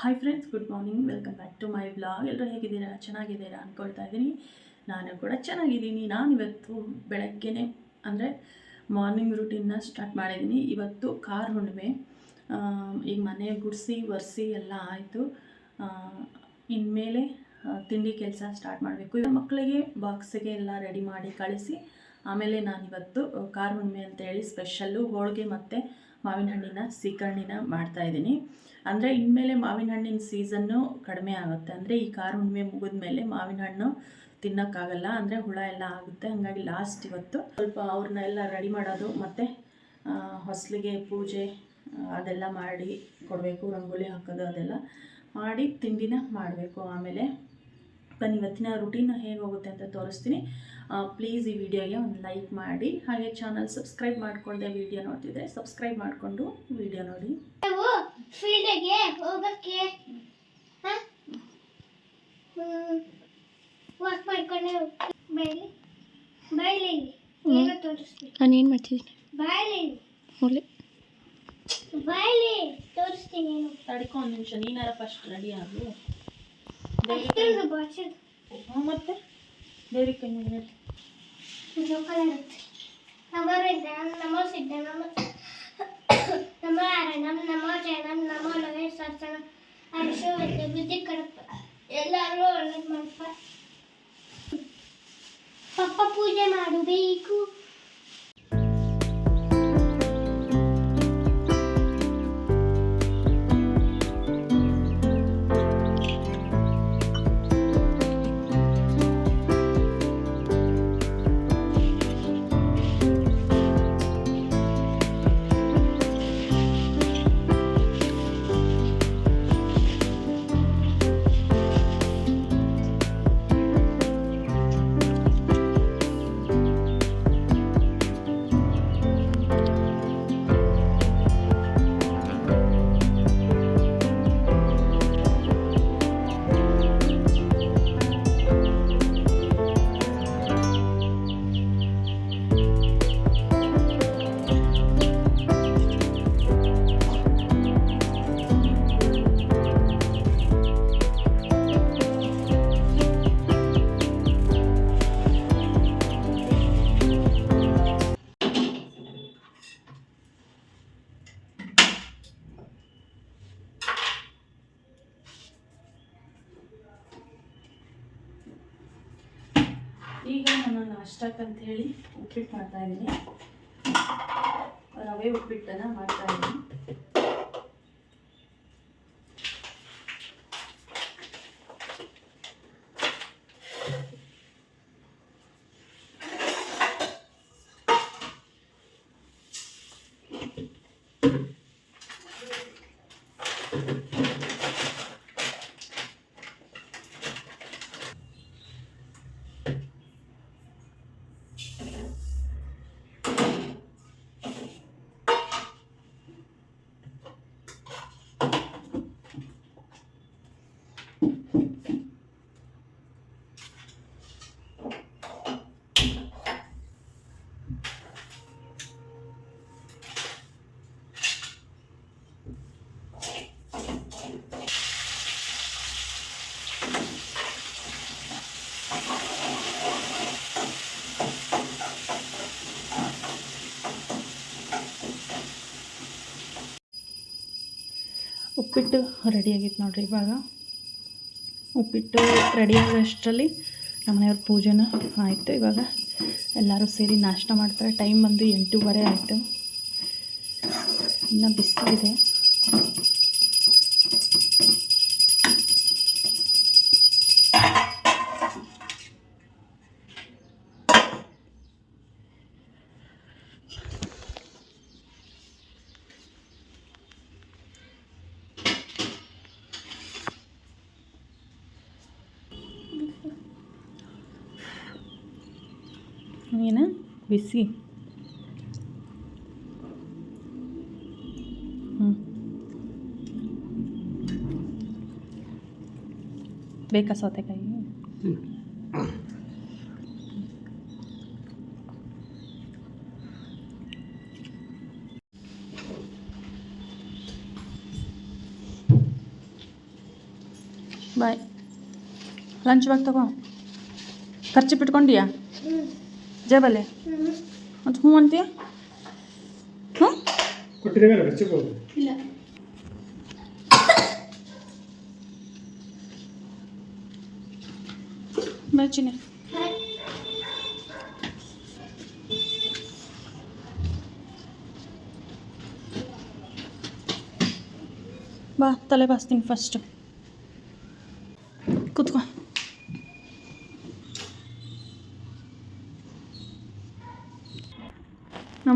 Hi friends good morning welcome back to my blog ಎಲ್ಲರೂ ಹೇಗಿದ್ದೀರಾ? ಚೆನ್ನಾಗಿದ್ದೀರಾ ಅಂದ್ಕೊಳ್ತಾ ಇದ್ದೀನಿ. ನಾನು ಕೂಡ ಚೆನ್ನಾಗಿದ್ದೀನಿ. ನಾನು ಇವತ್ತು ಬೆಳಗ್ಗೆನೇ, ಅಂದರೆ ಮಾರ್ನಿಂಗ್ ರುಟೀನ್ನ ಸ್ಟಾರ್ಟ್ ಮಾಡಿದ್ದೀನಿ. ಇವತ್ತು ಕಾರ್ ಹುಣ್ಣಿಮೆ ಈಗ ಮನೆ ಗುಡಿಸಿ, ಒರೆಸಿ ಎಲ್ಲ ಆಯಿತು. ಇನ್ಮೇಲೆ ತಿಂಡಿ ಕೆಲಸ ಸ್ಟಾರ್ಟ್ ಮಾಡಬೇಕು. ಇವಾಗ ಮಕ್ಕಳಿಗೆ ಬಾಕ್ಸಿಗೆ ಎಲ್ಲ ರೆಡಿ ಮಾಡಿ ಕಳಿಸಿ, ಆಮೇಲೆ ನಾನು ಇವತ್ತು ಕಾರ್ ಹುಣ್ಣಿಮೆ ಅಂತೇಳಿ ಸ್ಪೆಷಲ್ಲು ಹೋಳಿಗೆ ಮತ್ತು ಮಾವಿನ ಹಣ್ಣಿನ ಸೀಕರ್ಣಿನ ಮಾಡ್ತಾ ಇದ್ದೀನಿ. ಅಂದರೆ ಇನ್ಮೇಲೆ ಮಾವಿನ ಹಣ್ಣಿನ ಸೀಸನ್ನು ಕಡಿಮೆ ಆಗುತ್ತೆ. ಅಂದರೆ ಈ ಕಾರ್ ಹುಣ್ಣಿಮೆ ಮುಗಿದ ಮೇಲೆ ಮಾವಿನ ಹಣ್ಣು ತಿನ್ನೋಕ್ಕಾಗಲ್ಲ. ಅಂದರೆ ಹುಳ ಎಲ್ಲ ಆಗುತ್ತೆ. ಹಾಗಾಗಿ ಲಾಸ್ಟ್ ಇವತ್ತು ಸ್ವಲ್ಪ ಅವ್ರನ್ನ ಎಲ್ಲ ರೆಡಿ ಮಾಡೋದು ಮತ್ತು ಹೊಸಲಿಗೆ ಪೂಜೆ, ಅದೆಲ್ಲ ಮಾಡಿ ಕೊಡಬೇಕು. ರಂಗೋಲಿ ಹಾಕೋದು ಅದೆಲ್ಲ ಮಾಡಿ ತಿಂಡಿನ ಮಾಡಬೇಕು. ಆಮೇಲೆ ಬನ್ನಿ, ಇವತ್ತಿನ ರುಟೀನ್ ಹೇಗೆ ಹೋಗುತ್ತೆ ಅಂತ ತೋರಿಸ್ತೀನಿ. ಪ್ಲೀಸ್ ಈ ವಿಡಿಯೋಗೆ ಒಂದು ಲೈಕ್ ಮಾಡಿ. ಹಾಗೆ ಚಾನಲ್ ಸಬ್ಸ್ಕ್ರೈಬ್ ಮಾಡ್ಕೊಳ್ಳದೆ ವಿಡಿಯೋ ನೋಡ್ತಿದ್ದೆ ಸಬ್ಸ್ಕ್ರೈಬ್ ಮಾಡಿಕೊಂಡು ವಿಡಿಯೋ ನೋಡಿ. ನಾವು ಫೀಲ್ಡಿಗೆ ಹೋಗಕ್ಕೆ ವಾಕ್ ಮಾಡ್ಕೊಂಡೆ ಬೈಲಿ. ಬೈಲಿ ಏನೋ ತೋರಿಸ್ತೀನಿ ನಾನು ಏನು ಮಾಡ್ತಿದ್ದೀನಿ? ಬೈಲಿ ಹೋಗ್ಲಿ ಬಾಯ್ಲಿ ತೋರಿಸ್ತೀನಿ ಏನು. ತಡ್ಕೊ ಒಂದು ನಿಮಿಷ ನೀನಾರ ಫಸ್ಟ್ ರೆಡಿ ಆಗು. ಮತ್ತೆ? ಬೇರೆ ಕೈ ಮುಗಿದ ಜೋಕಾಲ ಇರುತ್ತೆ ನಮೋರಿದ್ದ ನಮೋ ಸಿದ್ಧ ನಮ ನಮೋ ಆರಣಂ ನಮೋ ಜಯನಂ ನಮೋ ಲವೇ ಸತ್ಸನ ಹರ್ಷೋ ಬುದ್ಧಿ ಕಡಪ ಎಲ್ಲರೂ ಒಳ್ಳೇದು ಮಾಡಪ್ಪ ಪಪ್ಪ ಪೂಜೆ ಮಾಡಬೇಕು ಹೇಳಿ ಉಪ್ಪಿಟ್ಟು ಮಾಡ್ತಾ ಇದ್ದೀನಿ. ರವೆ ಉಪ್ಪಿಟ್ಟನ್ನು ಮಾಡ್ತಾ ಉಪ್ಪಿಟ್ಟು ರೆಡಿ ಆಗೈತೆ ನೋಡ್ರಿ ಇವಾಗ. ಉಪ್ಪಿಟ್ಟು ರೆಡಿ ಆಗೋಷ್ಟರಲ್ಲಿ ನಮ್ಮನೆಯವ್ರ ಪೂಜೆನ ಆಯಿತು ಇವಾಗ. ಎಲ್ಲರೂ ಸೇರಿ ನಾಷ್ಟ ಮಾಡ್ತಾರೆ. ಟೈಮ್ ಬಂದು ಎಂಟೂವರೆ ಆಯಿತು. ಇನ್ನು ಬಿಸಿಲಿದೆ ಏನು ಬಿಸಿ ಹ್ಞೂ ಬೇಕಾ ಸೌತೆಕಾಯಿ ಬಾಯ್ ಲಂಚ್ ಬಾಗ್ ತಗೋ ಖರ್ಚು ಬಿಟ್ಕೊಂಡಿಯಾ ಹ್ಞೂ ಜೇಬಲ್ಲಿ ಹ್ಞೂ ಮತ್ತು ಹ್ಞೂ ಅಂತೀಯ ಹ್ಞೂ ಕೊಟ್ಟಿದ್ದೇವೆ ಖರ್ಚಿಗೆ ಇಲ್ಲ ಬಚ್ಚಿನಿ ಹಾಯ್ ಬಾ ತಲೆ ಬಾಸ್ತೀನಿ ಫಸ್ಟು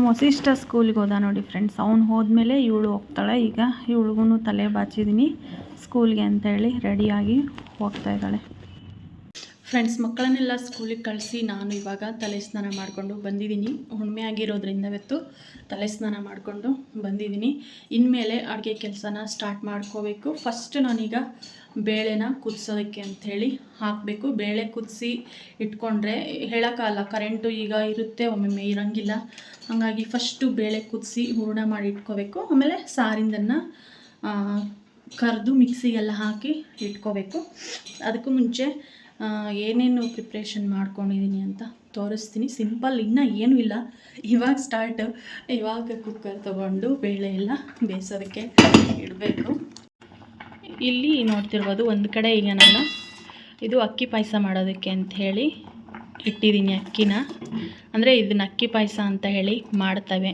ನಮ್ಮ ವಸಿಷ್ಠ ಸ್ಕೂಲಿಗೆ ಹೋದ ನೋಡಿ ಫ್ರೆಂಡ್ಸ್ ಅವ್ನು ಹೋದ್ಮೇಲೆ ಇವಳು ಹೋಗ್ತಾಳೆ. ಈಗ ಇವಳಿಗೂ ತಲೆ ಬಾಚಿದ್ದೀನಿ ಸ್ಕೂಲ್ಗೆ ಅಂತೇಳಿ ರೆಡಿಯಾಗಿ ಹೋಗ್ತಾ ಇದ್ದಾಳೆ. ಫ್ರೆಂಡ್ಸ್ ಮಕ್ಕಳನ್ನೆಲ್ಲ ಸ್ಕೂಲಿಗೆ ಕಳಿಸಿ ನಾನು ಇವಾಗ ತಲೆ ಸ್ನಾನ ಮಾಡಿಕೊಂಡು ಬಂದಿದ್ದೀನಿ. ಹುಣ್ಮೆ ಆಗಿರೋದ್ರಿಂದ ಇವತ್ತು ತಲೆ ಸ್ನಾನ ಮಾಡಿಕೊಂಡು ಬಂದಿದ್ದೀನಿ. ಇನ್ಮೇಲೆ ಅಡುಗೆ ಕೆಲಸನ ಸ್ಟಾರ್ಟ್ ಮಾಡ್ಕೋಬೇಕು. ಫಸ್ಟ್ ನಾನೀಗ ಬೇಳೆನ ಕುದಿಸೋದಕ್ಕೆ ಅಂಥೇಳಿ ಹಾಕಬೇಕು. ಬೇಳೆ ಕುದಿಸಿ ಇಟ್ಕೊಂಡ್ರೆ ಹೇಳೋಕ್ಕಲ್ಲ ಕರೆಂಟು ಈಗ ಇರುತ್ತೆ ಒಮ್ಮೊಮ್ಮೆ ಇರೋಂಗಿಲ್ಲ ಹಾಗಾಗಿ ಫಸ್ಟು ಬೇಳೆ ಕುದಿಸಿ ಹೂರ್ಣ ಮಾಡಿ ಇಟ್ಕೋಬೇಕು. ಆಮೇಲೆ ಸಾರಿಂದನ್ನು ಕರೆದು ಮಿಕ್ಸಿಗೆಲ್ಲ ಹಾಕಿ ಇಟ್ಕೋಬೇಕು. ಅದಕ್ಕೂ ಮುಂಚೆ ಏನೇನು ಪ್ರಿಪ್ರೇಷನ್ ಮಾಡ್ಕೊಂಡಿದ್ದೀನಿ ಅಂತ ತೋರಿಸ್ತೀನಿ. ಸಿಂಪಲ್, ಇನ್ನೂ ಏನೂ ಇಲ್ಲ. ಇವಾಗ ಸ್ಟಾರ್ಟ್. ಇವಾಗ ಕುಕ್ಕರ್ ತೊಗೊಂಡು ಬೇಳೆ ಎಲ್ಲ ಬೇಯಿಸೋದಕ್ಕೆ ಇಡಬೇಕು. ಇಲ್ಲಿ ನೋಡ್ತಿರ್ಬೋದು ಒಂದು ಕಡೆ ಈಗ ನಾನು ಇದು ಅಕ್ಕಿ ಪಾಯಸ ಮಾಡೋದಕ್ಕೆ ಅಂತ ಹೇಳಿ ಇಟ್ಟಿದ್ದೀನಿ ಅಕ್ಕಿನ. ಅಂದರೆ ಇದನ್ನ ಅಕ್ಕಿ ಪಾಯಸ ಅಂತ ಹೇಳಿ ಮಾಡ್ತವೆ.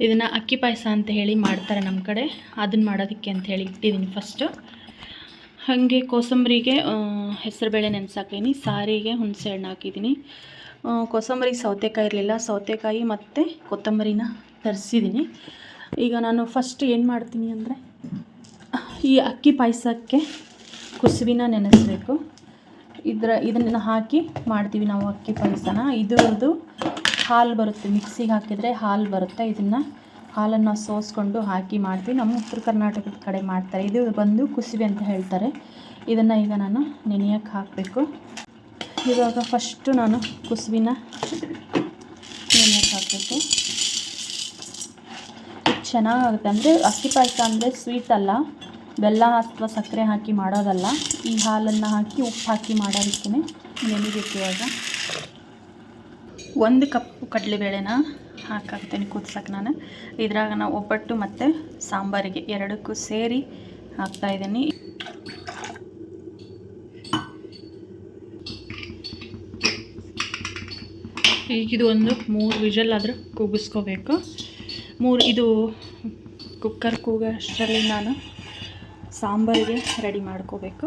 ಇದನ್ನು ಅಕ್ಕಿ ಪಾಯಸ ಅಂತ ಹೇಳಿ ಮಾಡ್ತಾರೆ ನಮ್ಮ ಕಡೆ. ಅದನ್ನು ಮಾಡೋದಕ್ಕೆ ಅಂತ ಹೇಳಿ ಇಟ್ಟಿದ್ದೀನಿ ಫಸ್ಟು ಹಾಗೆ ಕೋಸಂಬರಿಗೆ ಹೆಸರುಬೇಳೆ ನೆನೆಸಾಕಿದ್ದೀನಿ ಸಾರಿಗೆ ಹುಣಸೆ ಹಣ್ಣು ಹಾಕಿದ್ದೀನಿ. ಆ, ಕೋಸಂಬರಿ ಸೌತೆಕಾಯಿ ಇರಲಿಲ್ಲ. ಸೌತೆಕಾಯಿ ಮತ್ತು ಕೊತ್ತಂಬರಿನ ತರಿಸಿದ್ದೀನಿ. ಈಗ ನಾನು ಫಸ್ಟ್ ಏನು ಮಾಡ್ತೀನಿ ಅಂದರೆ ಈ ಅಕ್ಕಿ ಪಾಯಸಕ್ಕೆ ಕುಸುವಿನ ನೆನೆಸಬೇಕು. ಇದರ ಇದನ್ನು ಹಾಕಿ ಮಾಡ್ತೀವಿ ನಾವು ಅಕ್ಕಿ ಪಾಯಸನ. ಇದರದ್ದು ಹಾಲು ಬರುತ್ತೆ. ಮಿಕ್ಸಿಗೆ ಹಾಕಿದರೆ ಹಾಲು ಬರುತ್ತೆ. ಇದನ್ನು ಹಾಲನ್ನು ಸೋಸ್ಕೊಂಡು ಹಾಕಿ ಮಾಡ್ತೀವಿ. ನಮ್ಮ ಉತ್ತರ ಕರ್ನಾಟಕದ ಕಡೆ ಮಾಡ್ತಾರೆ. ಇದು ಬಂದು ಕುಸುಬಿ ಅಂತ ಹೇಳ್ತಾರೆ. ಇದನ್ನು ಈಗ ನಾನು ನೆನೆಯೋಕ್ಕೆ ಹಾಕಬೇಕು. ಇವಾಗ ಫಸ್ಟು ನಾನು ಕುಸುಬಿನ ನೆನೆಯೋಕ್ಕೆ ಹಾಕಬೇಕು. ಚೆನ್ನಾಗಾಗುತ್ತೆ ಅಂದರೆ ಅಕ್ಕಿ ಪಾಯಸ ಅಂದರೆ ಸ್ವೀಟ್ ಅಲ್ಲ. ಬೆಲ್ಲ ಅಥವಾ ಸಕ್ಕರೆ ಹಾಕಿ ಮಾಡೋದಲ್ಲ, ಈ ಹಾಲನ್ನು ಹಾಕಿ ಉಪ್ಪು ಹಾಕಿ ಮಾಡೋದಕ್ಕೇ ನೆನಿಬೇಕು ಇವಾಗ? ಒಂದು ಕಪ್ಪು ಕಡಲೆಬೇಳೆನ ಹಾಕಾಗ್ತೀನಿ ಕುದಿಸೋಕೆ ನಾನು. ಇದ್ರಾಗ ನಾವು ಒಬ್ಬಟ್ಟು ಮತ್ತು ಸಾಂಬಾರಿಗೆ ಎರಡಕ್ಕೂ ಸೇರಿ ಹಾಕ್ತಾಯಿದ್ದೀನಿ ಈಗ ಇದು ಒಂದು ಮೂರು ವಿಷಲ್ ಆದರೂ ಕೂಗಿಸ್ಕೋಬೇಕು ಮೂರು, ಇದು ಕುಕ್ಕರ್ ಕೂಗೋ ಅಷ್ಟರಲ್ಲಿ ನಾನು ಸಾಂಬಾರಿಗೆ ರೆಡಿ ಮಾಡ್ಕೋಬೇಕು.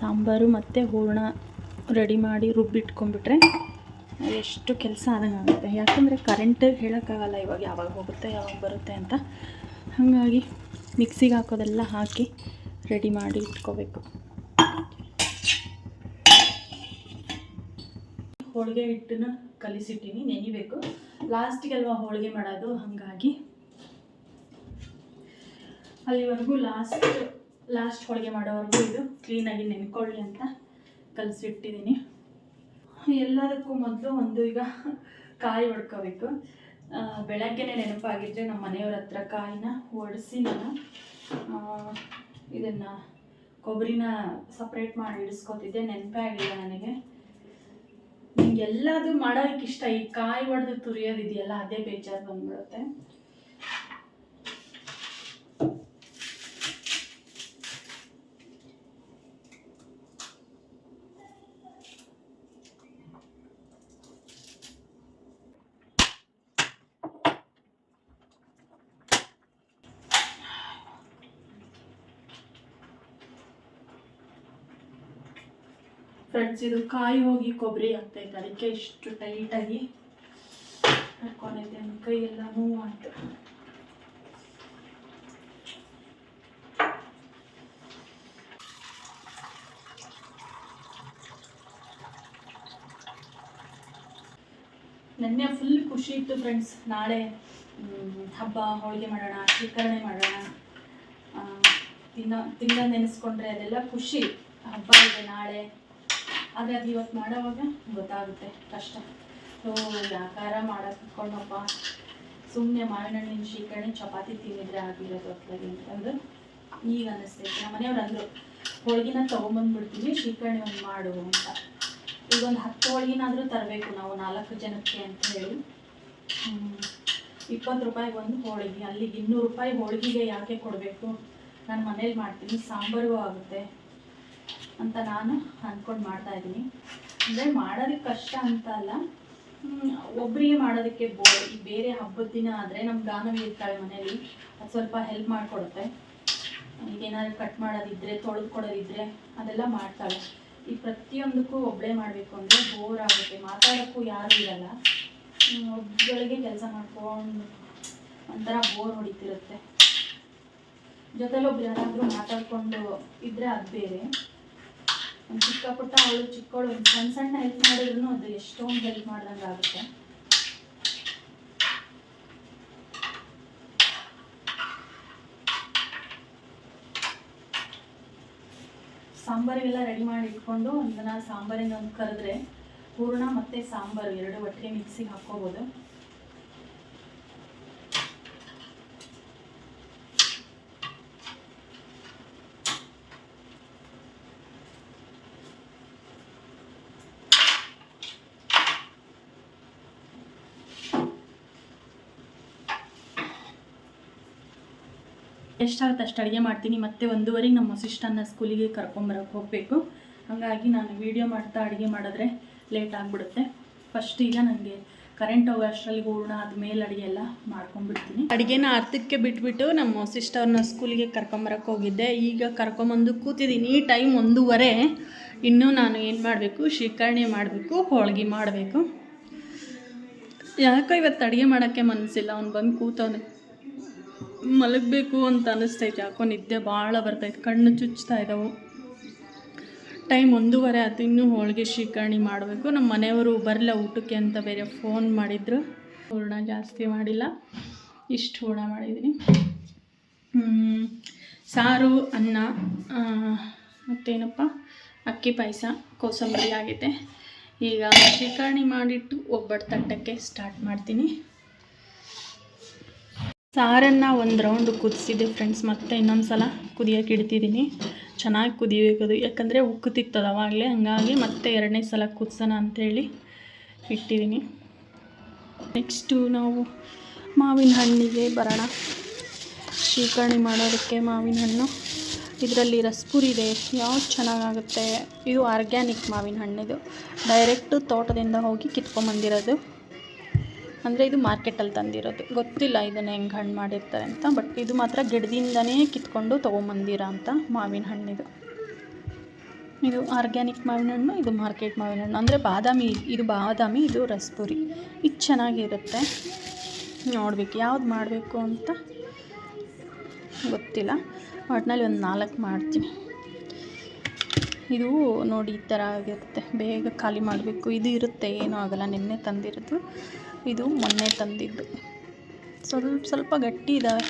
ಸಾಂಬಾರು ಮತ್ತು ಹೂರ್ಣ ರೆಡಿ ಮಾಡಿ ರುಬ್ಬಿಟ್ಕೊಂಡ್ಬಿಟ್ರೆ ಎಷ್ಟು ಕೆಲಸ ಆದಂಗೆ ಆಗುತ್ತೆ ಯಾಕಂದರೆ ಕರೆಂಟ್ ಹೇಳೋಕ್ಕಾಗಲ್ಲ ಇವಾಗ ಯಾವಾಗ ಹೋಗುತ್ತೆ, ಯಾವಾಗ ಬರುತ್ತೆ ಅಂತ. ಹಾಗಾಗಿ ಮಿಕ್ಸಿಗೆ ಹಾಕೋದೆಲ್ಲ ಹಾಕಿ ರೆಡಿ ಮಾಡಿ ಇಟ್ಕೋಬೇಕು. ಹೋಳಿಗೆ ಹಿಟ್ಟನ್ನ ಕಲಿಸಿಟ್ಟಿನಿ, ನೆನಿಬೇಕು. ಲಾಸ್ಟಿಗಲ್ವಾ ಹೋಳಿಗೆ ಮಾಡೋದು? ಹಾಗಾಗಿ ಅಲ್ಲಿವರೆಗೂ ಲಾಸ್ಟ್ ಲಾಸ್ಟ್ ಹೋಳಿಗೆ ಮಾಡೋವರೆಗೂ ಇದು ಕ್ಲೀನಾಗಿ ನೆನ್ಕೊಳ್ಳಿ ಅಂತ ಕಲಸಿಟ್ಟಿದ್ದೀನಿ ಎಲ್ಲದಕ್ಕೂ ಮೊದಲು ಒಂದು ಈಗ ಕಾಯಿ ಹೊಡ್ಕೋಬೇಕು ಬೆಳಗ್ಗೆನೆ ನೆನಪಾಗಿದ್ದರೆ ನಮ್ಮ ಮನೆಯವ್ರ ಹತ್ರ ಕಾಯಿನ ಒಡಿಸಿ ನಾನು ಇದನ್ನು ಕೊಬ್ಬರಿನ ಸಪ್ರೇಟ್ ಮಾಡಿ ಇಡಿಸ್ಕೊತಿದ್ದೆ. ನೆನಪೇ ಆಗಿಲ್ಲ ನನಗೆ. ನಿಂಗೆ ಮಾಡೋಕ್ಕಿಷ್ಟ ಈ ಕಾಯಿ ಹೊಡೆದು ತುರಿಯೋದಿದೆಯಲ್ಲ, ಅದೇ ಬೇಜಾರು ಬಂದ್ಬಿಡುತ್ತೆ. ಫ್ರೆಂಡ್ಸ್ ಇದು ಕಾಯಿ ಹೋಗಿ ಕೊಬ್ಬರಿ ಆಗ್ತೈತೆ ಅದಕ್ಕೆ ಇಷ್ಟು ಟೈಟಾಗಿ ಹಾಕೊಂಡೈತೆ ನನ್ನ ಕೈ ಎಲ್ಲ ಮೂವ್ ಆಯಿತು. ನೆನ್ನೆ ಫುಲ್ ಖುಷಿ ಇತ್ತು ಫ್ರೆಂಡ್ಸ್ ನಾಳೆ ಹಬ್ಬ, ಹೋಳಿಗೆ ಮಾಡೋಣ, ಸ್ವೀಕರಣೆ ಮಾಡೋಣ. ತಿನ್ನ ತಿನ್ನ ನೆನೆಸ್ಕೊಂಡ್ರೆ ಅದೆಲ್ಲ ಖುಷಿ. ಹಬ್ಬ ಇದೆ ನಾಳೆ. ಆದರೆ ಅದು ಇವತ್ತು ಮಾಡೋವಾಗ ಗೊತ್ತಾಗುತ್ತೆ ಕಷ್ಟ ಸೊ ಯಾಕಾರ ಮಾಡೋಕೆ ಕುತ್ಕೊಂಡಪ್ಪ ಸುಮ್ಮನೆ ಮಾವಿನ ಹಣ್ಣಿನ ಚಪಾತಿ ತಿಂದಿದ್ರೆ ಆಗಿರೋದು ಹೊತ್ಲಾಗಿ ಅಂತಂದು ಈಗ ಅನ್ನಿಸ್ತೈತೆ ನಮ್ಮ ಮನೆಯವ್ರು ಅಂದರು, ಹೋಳಿಗೆನ ತೊಗೊಂಬಂದ್ಬಿಡ್ತೀವಿ ಶೀಕರಣೆ ಒಂದು ಮಾಡು ಅಂತ. ಈಗ ಒಂದು ಹತ್ತು ಹೋಳಿಗೆನಾದರೂ ತರಬೇಕು ನಾವು ನಾಲ್ಕು ಜನಕ್ಕೆ ಅಂತ ಹೇಳಿ. ಇಪ್ಪತ್ತು ರೂಪಾಯಿಗೆ ಒಂದು ಹೋಳಿಗೆ. ಅಲ್ಲಿಗೆ ಇನ್ನೂರು ರೂಪಾಯಿ ಹೋಳಿಗೆಗೆ ಯಾಕೆ ಕೊಡಬೇಕು? ನಾನು ಮನೇಲಿ ಮಾಡ್ತೀನಿ, ಸಾಂಬಾರು ಆಗುತ್ತೆ. ಅಂತ ನಾನು ಅಂದ್ಕೊಂಡು ಮಾಡ್ತಾ ಇದ್ದೀನಿ. ಅಂದರೆ ಮಾಡೋದಕ್ಕೆ ಕಷ್ಟ ಅಂತ ಅಲ್ಲ. ಒಬ್ಬರಿಗೆ ಮಾಡೋದಕ್ಕೆ ಬೋರ್, ಈ ಬೇರೆ ಹಬ್ಬದ ದಿನ ಆದರೆ ನಮ್ಮ ದಾನವಿ ಇರ್ತಾಳೆ ಮನೇಲಿ, ಅದು ಸ್ವಲ್ಪ ಹೆಲ್ಪ್ ಮಾಡಿಕೊಡುತ್ತೆ. ಏನಾದ್ರು ಕಟ್ ಮಾಡೋದಿದ್ರೆ, ತೊಳೆದು ಕೊಡೋದಿದ್ರೆ ಅದೆಲ್ಲ ಮಾಡ್ತಾಳೆ. ಈ ಪ್ರತಿಯೊಂದಕ್ಕೂ ಒಬ್ಬಳೇ ಮಾಡಬೇಕು ಅಂದರೆ ಬೋರ್ ಆಗುತ್ತೆ. ಮಾತಾಡೋಕ್ಕೂ ಯಾರೂ ಇರಲ್ಲ. ಒಬ್ಬಳಿಗೆ ಕೆಲಸ ಮಾಡ್ಕೊಂಡು ಒಂಥರ ಬೋರ್ ಹೊಡಿತಿರುತ್ತೆ. ಜೊತೆಲಿ ಒಬ್ರು ಯಾರಾದರೂ ಮಾತಾಡ್ಕೊಂಡು ಇದ್ರೆ ಅದು ಬೇರೆ. ಒಂದು ಚಿಕ್ಕ ಪುಟ್ಟ ಅವಳು ಚಿಕ್ಕವಳು ಸಣ್ಣ ಸಣ್ಣ ಹೆಲ್ಪ್ ಮಾಡಿದ್ರು ಅದು ಎಷ್ಟೊಂದು ಹೆಲ್ಪ್ ಮಾಡ್ದಂಗೆ ಆಗುತ್ತೆ. ಸಾಂಬಾರಿಗೆಲ್ಲ ರೆಡಿ ಮಾಡಿ ಇಟ್ಕೊಂಡು ಒಂದನ್ನು ಸಾಂಬಾರಿನ ಒಂದು ಕರೆದ್ರೆ, ಹೂರ್ಣ ಮತ್ತು ಸಾಂಬಾರು, ಎರಡು ಒಟ್ಟಿಗೆ ಮಿಕ್ಸಿಗೆ ಹಾಕ್ಕೋಬೋದು. ಎಷ್ಟಾಗುತ್ತೆ ಅಷ್ಟು ಅಡುಗೆ ಮಾಡ್ತೀನಿ. ಮತ್ತೆ ಒಂದೂವರೆಗೆ ನಮ್ಮ ಸಿಸ್ಟರ್ನ ಸ್ಕೂಲಿಗೆ ಕರ್ಕೊಂಬರಕ್ಕೆ ಹೋಗಬೇಕು. ಹಾಗಾಗಿ ನಾನು ವೀಡಿಯೋ ಮಾಡ್ತಾ ಅಡುಗೆ ಮಾಡಿದ್ರೆ ಲೇಟ್ ಆಗಿಬಿಡುತ್ತೆ. ಫಸ್ಟ್ ಈಗ ನನಗೆ ಕರೆಂಟ್ ಹೋಗೋ ಅಷ್ಟರಲ್ಲಿ ಹೂರ್ಣ ಆದಮೇಲೆ ಅಡುಗೆ ಎಲ್ಲ ಮಾಡ್ಕೊಂಡ್ಬಿಡ್ತೀನಿ. ಅಡುಗೆನ ಅರ್ಧಕ್ಕೆ ಬಿಟ್ಬಿಟ್ಟು ನಮ್ಮ ಸಿಸ್ಟರ್ನ ಸ್ಕೂಲಿಗೆ ಕರ್ಕೊಂಬರಕ್ಕೆ ಹೋಗಿದ್ದೆ. ಈಗ ಕರ್ಕೊಂಬಂದು ಕೂತಿದ್ದೀನಿ ಈ ಟೈಮ್ ಒಂದೂವರೆ. ಇನ್ನೂ ನಾನು ಏನು ಮಾಡಬೇಕು? ಶೀಕರಣೆ ಮಾಡಬೇಕು, ಹೋಳ್ಗೆ ಮಾಡಬೇಕು. ಯಾಕೋ ಇವತ್ತು ಅಡುಗೆ ಮಾಡೋಕ್ಕೆ ಮನಸ್ಸಿಲ್ಲ ಅವ್ನು ಬಂದು ಕೂತವನೆ. ಮಲಗಬೇಕು ಅಂತ ಅನ್ನಿಸ್ತೈತೆ. ಯಾಕೋ ನಿದ್ದೆ ಭಾಳ ಬರ್ತೈತೆ. ಕಣ್ಣು ಚುಚ್ತಾ ಇದ್ದಾವೆ ಟೈಮ್ ಒಂದೂವರೆ ಆಯ್ತು. ಇನ್ನೂ ಹೋಳಿಗೆ ಶೀಕರಣೆ ಮಾಡಬೇಕು. ನಮ್ಮ ಮನೆಯವರು ಬರಲ್ಲ ಊಟಕ್ಕೆ ಅಂತ ಬೇರೆ ಫೋನ್ ಮಾಡಿದ್ರು. ಹೂರ್ಣ ಜಾಸ್ತಿ ಮಾಡಿಲ್ಲ. ಇಷ್ಟು ಹೂರ್ಣ ಮಾಡಿದ್ದೀನಿ ಸಾರು, ಅನ್ನ ಮತ್ತೇನಪ್ಪ? ಅಕ್ಕಿ ಪಾಯಸ, ಕೋಸಂಬರಿ ಆಗಿದೆ ಈಗ ಶೀಕರಣೆ ಮಾಡಿಟ್ಟು ಒಬ್ಬಟ್ಟು ತಟ್ಟಕ್ಕೆ ಸ್ಟಾರ್ಟ್ ಮಾಡ್ತೀನಿ. ಸಾರನ್ನು ಒಂದು ರೌಂಡ್ ಕುದಿಸಿದೆ ಫ್ರೆಂಡ್ಸ್ ಮತ್ತೆ ಇನ್ನೊಂದು ಸಲ ಕುದಿಯೋಕೆ ಇಡ್ತಿದ್ದೀನಿ ಚೆನ್ನಾಗಿ ಕುದಿಬೇಕು ಯಾಕಂದರೆ ಉಕ್ಕುತ್ತಿತ್ತದ ಅವಾಗಲೇ. ಹಂಗಾಗಿ ಮತ್ತೆ ಎರಡನೇ ಸಲ ಕುದಿಸೋಣ ಅಂಥೇಳಿ ಇಟ್ಟಿದ್ದೀನಿ ನೆಕ್ಸ್ಟು ನಾವು ಮಾವಿನ ಹಣ್ಣಿಗೆ ಬರೋಣ. ಶೀಕರಣೆ ಮಾಡೋದಕ್ಕೆ ಮಾವಿನ ಹಣ್ಣು. ಇದರಲ್ಲಿ ರಸ್ಪುರಿ ಇದೆ. ಯಾವ್ದು ಚೆನ್ನಾಗಾಗುತ್ತೆ? ಇದು ಆರ್ಗ್ಯಾನಿಕ್ ಮಾವಿನ ಹಣ್ಣಿದು. ಡೈರೆಕ್ಟು ತೋಟದಿಂದ ಹೋಗಿ ಕಿತ್ಕೊಂಬಂದಿರೋದು ಅಂದರೆ ಇದು ಮಾರ್ಕೆಟಲ್ಲಿ ತಂದಿರೋದು. ಗೊತ್ತಿಲ್ಲ ಇದನ್ನು ಹೆಂಗೆ ಹಣ್ಣು ಮಾಡಿರ್ತಾರೆ ಅಂತ ಬಟ್ ಇದು ಮಾತ್ರ ಗಿಡದಿಂದನೇ ಕಿತ್ಕೊಂಡು ತೊಗೊಂಬಂದಿರೋ ಅಂತ ಮಾವಿನ ಹಣ್ಣಿದು. ಇದು ಆರ್ಗ್ಯಾನಿಕ್ ಮಾವಿನ ಹಣ್ಣು, ಇದು ಮಾರ್ಕೆಟ್ ಮಾವಿನ ಹಣ್ಣು. ಅಂದರೆ ಬಾದಾಮಿ, ಇದು ಬಾದಾಮಿ, ಇದು ರಸ್ಪುರಿ. ಇದು ಚೆನ್ನಾಗಿರುತ್ತೆ. ನೋಡಬೇಕು, ಯಾವ್ದು ಮಾಡಬೇಕು ಅಂತ ಗೊತ್ತಿಲ್ಲ. ಒಟ್ಟಿನಲ್ಲಿ ಒಂದು ನಾಲ್ಕು ಮಾಡ್ತೀನಿ. ಇದು ನೋಡಿ ಈ ಥರ ಆಗಿರುತ್ತೆ. ಬೇಗ ಖಾಲಿ ಮಾಡಬೇಕು. ಇದು ಇರುತ್ತೆ. ಏನೂ ಆಗಲ್ಲ. ನಿನ್ನೆ ತಂದಿರೋದು. ಇದು ಮೊನ್ನೆ ತಂದಿದ್ದು. ಸ್ವಲ್ಪ ಸ್ವಲ್ಪ ಗಟ್ಟಿ ಇದ್ದಾವೆ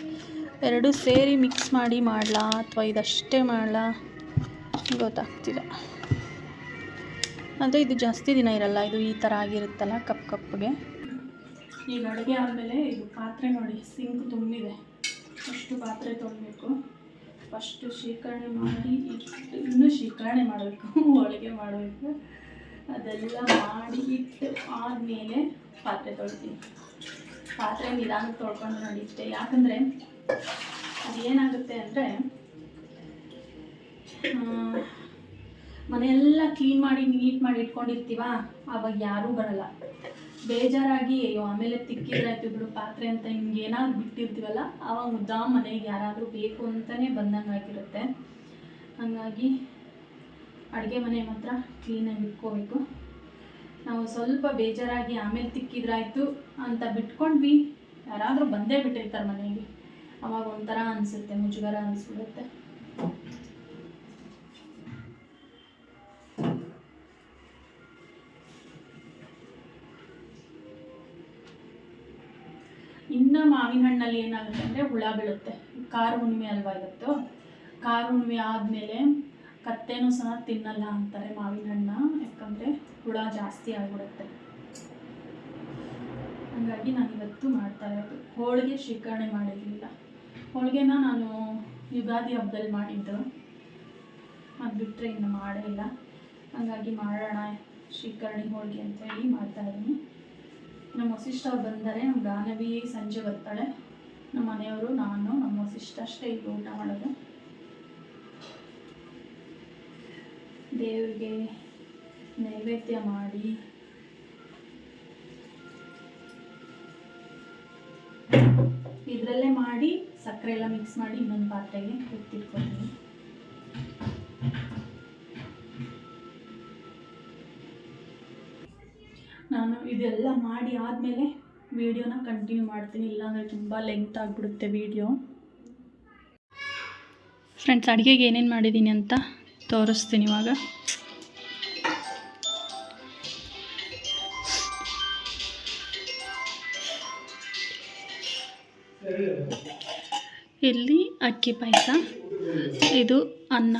ಎರಡು ಸೇರಿ ಮಿಕ್ಸ್ ಮಾಡಿ ಮಾಡಲಾ ಅಥವಾ ಇದಷ್ಟೇ ಮಾಡಲಾ ಗೊತ್ತಾಗ್ತಿಲ್ಲ. ಅಂದರೆ ಇದು ಜಾಸ್ತಿ ದಿನ ಇರಲ್ಲ. ಇದು ಈ ಥರ ಆಗಿರುತ್ತಲ್ಲ ಕಪ್ ಕಪ್ಗೆ. ಈಗ ಅಡುಗೆ ಆದಮೇಲೆ ಇದು ಪಾತ್ರೆ ನೋಡಿ. ಸಿಂಕ್ ತುಂಬಿದೆ. ಅಷ್ಟು ಪಾತ್ರೆ ತೊಗೊಬೇಕು ಫಸ್ಟು ಶೇಖರಣೆ ಮಾಡಿ, ಇಟ್ಟು ಇನ್ನೂ ಶೇಖರಣೆ ಮಾಡಬೇಕು, ಹೋಳಿಗೆ ಮಾಡಬೇಕು. ಅದೆಲ್ಲ ಮಾಡಿ ಇಟ್ಟು ಆದಮೇಲೆ ಪಾತ್ರೆ ತೊಳಿತೀನಿ. ಪಾತ್ರೆ ನಿಧಾನಕ್ಕೆ ತೊಳ್ಕೊಂಡು ನಡೆಯುತ್ತೆ ಯಾಕಂದರೆ ಅದು ಏನಾಗುತ್ತೆ ಅಂದರೆ ಮನೆಯೆಲ್ಲ ಕ್ಲೀನ್ ಮಾಡಿ ನೀಟ್ ಮಾಡಿ ಇಟ್ಕೊಂಡಿರ್ತೀವ? ಆವಾಗ ಯಾರೂ ಬರಲ್ಲ. ಬೇಜಾರಾಗಿ, ಅಯ್ಯೋ, ಆಮೇಲೆ ತಿಕ್ಕಿದ್ರಾಯ್ತು ಬಿಡು, ಪಾತ್ರೆ ಅಂತ ಹಿಂಗೆ ಏನಾದ್ರು ಬಿಟ್ಟಿರ್ತೀವಲ್ಲ, ಅವಾಗ ಮುದ್ದಾ ಮನೆಗೆ ಯಾರಾದರೂ ಬೇಕು ಅಂತಲೇ ಬಂದಂಗೆ ಆಗಿರುತ್ತೆ. ಹಾಗಾಗಿ ಅಡುಗೆ ಮನೆ ಮಾತ್ರ ಕ್ಲೀನಾಗಿ ಇಟ್ಕೋಬೇಕು. ನಾವು ಸ್ವಲ್ಪ ಬೇಜಾರಾಗಿ ಆಮೇಲೆ ತಿಕ್ಕಿದ್ರಾಯ್ತು ಅಂತ ಬಿಟ್ಕೊಂಡ್ವಿ, ಯಾರಾದರೂ ಬಂದೇ ಬಿಟ್ಟಿರ್ತಾರೆ ಮನೆಗೆ. ಅವಾಗ ಒಂಥರ ಅನಿಸುತ್ತೆ, ಮುಜುಗರ ಅನಿಸ್ಬಿಡುತ್ತೆ. ಮಾವಿನ ಹಣ್ಣಲ್ಲಿ ಏನಾಗುತ್ತೆ ಅಂದರೆ ಹುಳ ಬೀಳುತ್ತೆ. ಖಾರ ಹುಣ್ಣಿಮೆ ಅಲ್ವಾ ಇವತ್ತು? ಖಾರ ಹುಣ್ಣಿಮೆ ಆದಮೇಲೆ ಕತ್ತೆನೂ ಸಹ ತಿನ್ನಲ್ಲ ಅಂತಾರೆ ಮಾವಿನ ಹಣ್ಣ ಯಾಕಂದರೆ ಹುಳ ಜಾಸ್ತಿ ಆಗಿಬಿಡುತ್ತೆ. ಹಾಗಾಗಿ ನಾನು ಇವತ್ತು ಮಾಡ್ತಾ ಇರೋದು. ಹೋಳಿಗೆ ಶೇಖರಣೆ ಮಾಡಿರಲಿಲ್ಲ. ಹೋಳಿಗೆನ ನಾನು ಯುಗಾದಿ ಹಬ್ಬದಲ್ಲಿ ಮಾಡಿದ್ದು. ಅದು ಬಿಟ್ಟರೆ ಇನ್ನು ಮಾಡೇ ಇಲ್ಲ. ಹಾಗಾಗಿ ಮಾಡೋಣ ಶ್ರೀಕರ್ಣಿ ಹೋಳಿಗೆ ಅಂತೇಳಿ ಮಾಡ್ತಾ ಇದ್ದೀನಿ. ನಮ್ಮ ವಸಿಷ್ಠ ಅವ್ರು ಬಂದರೆ ನಮ್ಮ ಗಾನವಿ ಸಂಜೆ ಬರ್ತಾಳೆ. ನಮ್ಮ ಮನೆಯವರು, ನಾನು, ನಮ್ಮ ವಸಿಷ್ಠ ಅಷ್ಟೇ ಈಗ ಊಟ ಮಾಡೋದು. ದೇವರಿಗೆ ನೈವೇದ್ಯ ಮಾಡಿ. ಇದರಲ್ಲೇ ಮಾಡಿ, ಸಕ್ಕರೆ ಎಲ್ಲ ಮಿಕ್ಸ್ ಮಾಡಿ ಇನ್ನೊಂದು ಪಾತ್ರೆಗೆ ಎತ್ತಿಟ್ಕೊತೀನಿ ನಾನು ಇದೆಲ್ಲ ಮಾಡಿ ಆದಮೇಲೆ ವಿಡಿಯೋನ ಕಂಟಿನ್ಯೂ ಮಾಡ್ತೀನಿ. ಇಲ್ಲಾಂದರೆ ತುಂಬ ಲೆಂತ್ ಆಗಿಬಿಡುತ್ತೆ ವಿಡಿಯೋ ಫ್ರೆಂಡ್ಸ್ ಅಡುಗೆಗೆ ಏನೇನು ಮಾಡಿದ್ದೀನಿ ಅಂತ ತೋರಿಸ್ತೀನಿ ಇವಾಗ. ಇಲ್ಲಿ ಅಕ್ಕಿ ಪಾಯಸ, ಇದು ಅನ್ನ,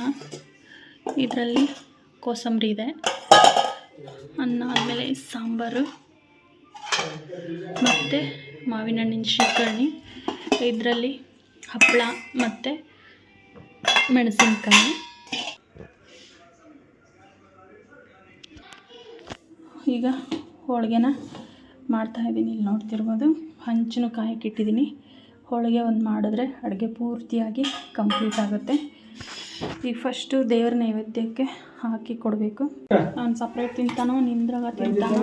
ಇದರಲ್ಲಿ ಕೋಸಂಬರಿ ಇದೆ. ಅನ್ನ ಆದಮೇಲೆ ಸಾಂಬಾರು, ಮತ್ತು ಮಾವಿನ ಹಣ್ಣಿನ ಶ್ರೀಕರ್ಣಿ ಇದರಲ್ಲಿ ಹಪ್ಪಳ ಮತ್ತು ಮೆಣಸಿನಕಾಯಿ. ಈಗ ಹೋಳಿಗೆನ ಮಾಡ್ತಾಯಿದ್ದೀನಿ ಇಲ್ಲಿ ನೋಡ್ತಿರ್ಬೋದು ಹಂಚಿನ ಕಾಯಕ್ಕೆ ಇಟ್ಟಿದ್ದೀನಿ ಹೋಳಿಗೆ ಒಂದು ಮಾಡಿದ್ರೆ ಅಡುಗೆ ಪೂರ್ತಿಯಾಗಿ ಕಂಪ್ಲೀಟ್ ಆಗುತ್ತೆ. ಈಗ ಫಸ್ಟು ದೇವ್ರ ನೈವೇದ್ಯಕ್ಕೆ ಹಾಕಿ ಕೊಡಬೇಕು. ಅವ್ನು ಸಪ್ರೇಟ್ ತಿಂತಾನೋ ನಿಂದ್ರಾಗ ತಿಂತಾನೋ?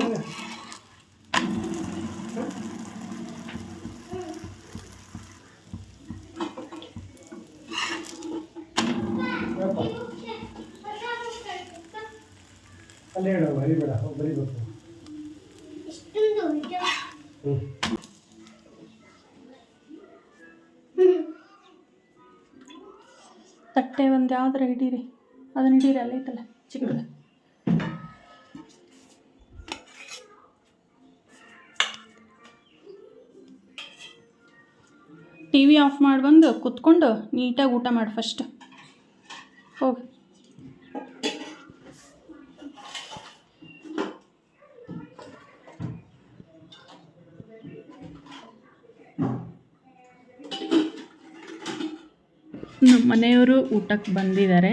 ತಟ್ಟೆ ಒಂದು ಯಾವ್ದಾರ ಹಿಡೀರಿ. ಅದನ್ನ ಹಿಡೀರಿ, ಅಲ್ಲ ಐತಲ್ಲ, ಚಿಕ್ಕದು. ಟಿ ವಿ ಆಫ್ ಮಾಡಿ ಬಂದು ಕುತ್ಕೊಂಡು ನೀಟಾಗಿ ಊಟ ಮಾಡಿ ಫಸ್ಟ್ ಹೋಗಿ. ಮನೆಯವರು ಊಟಕ್ಕೆ ಬಂದಿದ್ದಾರೆ.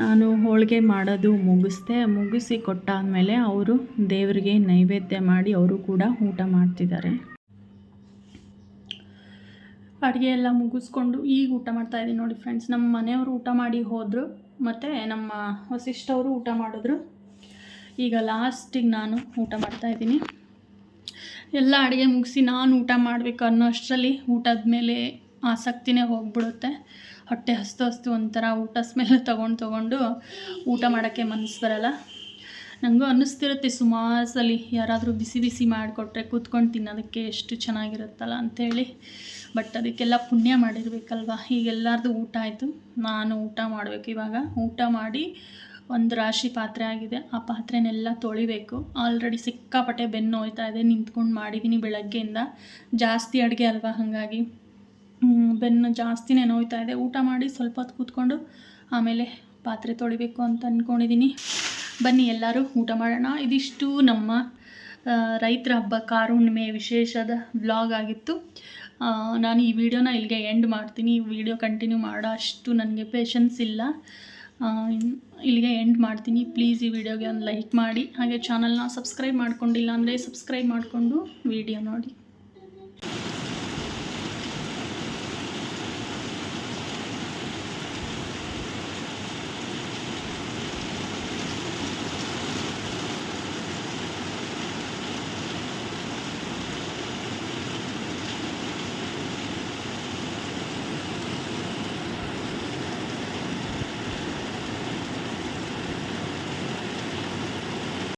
ನಾನು ಹೋಳಿಗೆ ಮಾಡೋದು ಮುಗಿಸ್ದೆ. ಮುಗಿಸಿ ಕೊಟ್ಟಾದಮೇಲೆ ಅವರು ದೇವರಿಗೆ ನೈವೇದ್ಯ ಮಾಡಿ ಅವರು ಕೂಡ ಊಟ ಮಾಡ್ತಿದ್ದಾರೆ. ಅಡುಗೆ ಎಲ್ಲ ಮುಗಿಸ್ಕೊಂಡು ಈಗ ಊಟ ಮಾಡ್ತಾ ಇದ್ದೀನಿ ನೋಡಿ ಫ್ರೆಂಡ್ಸ್ ನಮ್ಮ ಮನೆಯವರು ಊಟ ಮಾಡಿ ಹೋದರು, ಮತ್ತು ನಮ್ಮ ವಸಿಷ್ಠವರು ಊಟ ಮಾಡಿದ್ರು. ಈಗ ಲಾಸ್ಟಿಗೆ ನಾನು ಊಟ ಮಾಡ್ತಾ ಇದ್ದೀನಿ. ಎಲ್ಲ ಅಡುಗೆ ಮುಗಿಸಿ ನಾನು ಊಟ ಮಾಡಬೇಕು ಅನ್ನೋ ಅಷ್ಟರಲ್ಲಿ ಊಟದ ಮೇಲೆ ಆಸಕ್ತಿನೇ ಹೋಗ್ಬಿಡುತ್ತೆ. ಹೊಟ್ಟೆ ಹಸ್ತು ಹಸ್ತು ಒಂಥರ ಊಟ ಸ್ಮೆಲ್ ತೊಗೊಂಡು ತೊಗೊಂಡು ಊಟ ಮಾಡೋಕ್ಕೆ ಮನಸ್ಸು ಬರಲ್ಲ. ನನಗೂ ಅನ್ನಿಸ್ತಿರುತ್ತೆ ಸುಮಾರು ಸಲ ಯಾರಾದರೂ ಬಿಸಿ ಬಿಸಿ ಮಾಡಿಕೊಟ್ರೆ ಕೂತ್ಕೊಂಡು ತಿನ್ನೋದಕ್ಕೆ ಎಷ್ಟು ಚೆನ್ನಾಗಿರುತ್ತಲ್ಲ ಅಂಥೇಳಿ ಬಟ್ ಅದಕ್ಕೆಲ್ಲ ಪುಣ್ಯ ಮಾಡಿರಬೇಕಲ್ವ? ಈಗೆಲ್ಲರದು ಊಟ ಆಯಿತು. ನಾನು ಊಟ ಮಾಡಬೇಕು ಇವಾಗ. ಊಟ ಮಾಡಿ ಒಂದು ರಾಶಿ ಪಾತ್ರೆ ಆಗಿದೆ. ಆ ಪಾತ್ರೆನೆಲ್ಲ ತೊಳಿಬೇಕು. ಆಲ್ರೆಡಿ ಸಿಕ್ಕಾಪಟ್ಟೆ ಬೆನ್ನು ಹೋಯ್ತಾ ಇದೆ. ನಿಂತ್ಕೊಂಡು ಮಾಡಿದ್ದೀನಿ ಬೆಳಗ್ಗೆಯಿಂದ. ಜಾಸ್ತಿ ಅಡುಗೆ ಅಲ್ವಾ ಹಾಗಾಗಿ. ಬೆನ್ನು ಜಾಸ್ತಿನೇ ನೋಯ್ತಾ ಇದೆ. ಊಟ ಮಾಡಿ ಸ್ವಲ್ಪ ಹೊತ್ತು ಕೂತ್ಕೊಂಡು ಆಮೇಲೆ ಪಾತ್ರೆ ತೊಳಿಬೇಕು ಅಂತ ಅಂದ್ಕೊಂಡಿದ್ದೀನಿ ಬನ್ನಿ ಎಲ್ಲರೂ ಊಟ ಮಾಡೋಣ. ಇದಿಷ್ಟು ನಮ್ಮ ರೈತರ ಹಬ್ಬ ಕಾರುಣ್ಣಿಮೆ ವಿಶೇಷದ ವ್ಲಾಗ್ ಆಗಿತ್ತು. ನಾನು ಈ ವಿಡಿಯೋನ ಇಲ್ಲಿಗೆ ಎಂಡ್ ಮಾಡ್ತೀನಿ. ಈ ವಿಡಿಯೋ ಕಂಟಿನ್ಯೂ ಮಾಡೋ ಅಷ್ಟು ನನಗೆ ಪೇಷನ್ಸ್ ಇಲ್ಲ. ಇಲ್ಲಿಗೆ ಎಂಡ್ ಮಾಡ್ತೀನಿ. ಪ್ಲೀಸ್ ಈ ವಿಡಿಯೋಗೆ ಒಂದು ಲೈಕ್ ಮಾಡಿ. ಹಾಗೆ ಚಾನಲ್ನ ಸಬ್ಸ್ಕ್ರೈಬ್ ಮಾಡ್ಕೊಂಡಿಲ್ಲ ಅಂದರೆ ಸಬ್ಸ್ಕ್ರೈಬ್ ಮಾಡಿಕೊಂಡು ವಿಡಿಯೋ ನೋಡಿ.